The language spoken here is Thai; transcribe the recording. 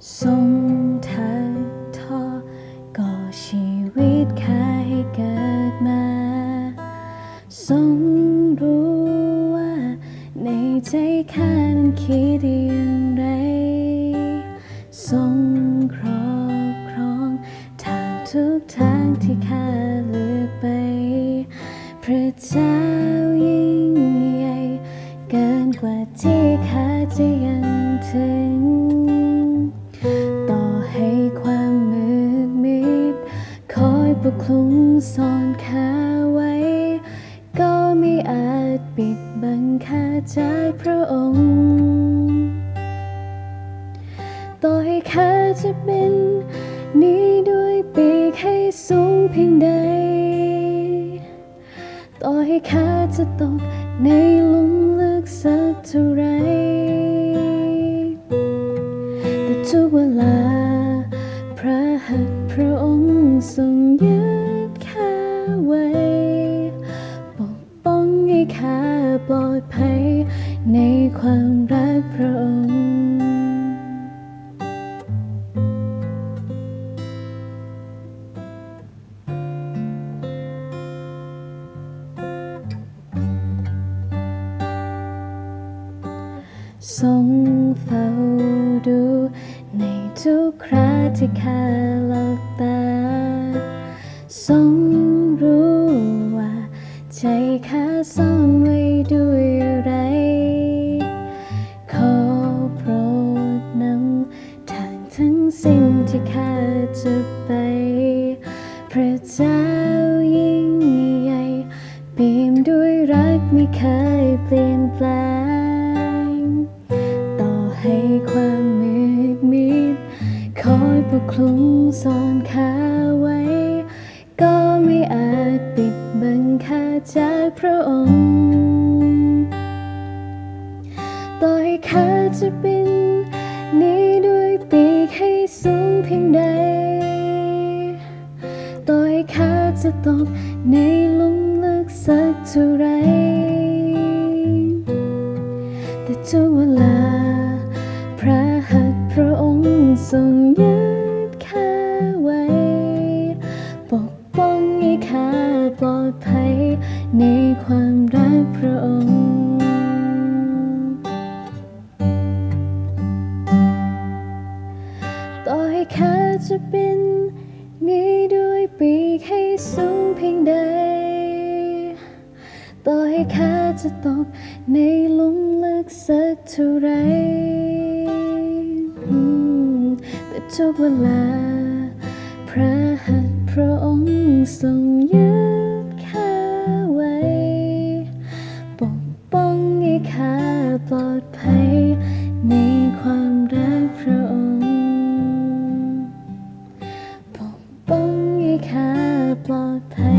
ทรงถักทอก่อชีวิตข้าให้เกิดมาทรงรู้ว่าในใจข้านั้นคิดอย่างไรทรงครอบครองทางทุกทางที่ข้าเลือกไป พระเจ้ายิ่งใหญ่ เกินกว่าที่ข้าจะยังถึง อยปกคลุมซ่อนข้าไว้ ก็ไม่อาจปิดบังข้าจพระองค์ต่อให้ข้าจะเป็นหนี้ด้วยปีกให้สูงเพียงใด ต่อให้ข้าจะตกในหลุมลึกสักเท่าไร แต่ทุกเวลาพระหัตถ์พระองค์ทรง ในความรักพระองค์ทรงเฝ้าดูในทุกคราที่ข้าหลับตาทรงรู้ว่าใจข้าซ่อนไว้ด้วย ที่ข้าจะไป พระเจ้ายิ่งใหญ่ปีมด้วยรักไม่เคยเปลี่ยนแปลง ต่อให้ความมืดมิด คอยปกคลุมซ่อนข้าไว้ ก็ไม่อาจปิดบังข้าจากพระองค์ ต่อให้ข้าจะบิน จะตกในลุมลึกสักเท่าไร แต่ทุกเวลา พระหัตถ์พระองค์ทรงยึดข้าไว้ ปกป้องให้ข้าปลอดภัย ในความรักพระองค์ต่อให้ข้าจะเป็นนี้ด้ว ปีกให้สูงเพียงใด ต่อให้ข้าจะตกในหลุมลึกสักเท่าไรแต่ทุกเวลา พระหัตถ์พระองค์ทรงยึดข้าไว้ ปกป้องให้ข้าปลอดภัยใน my pain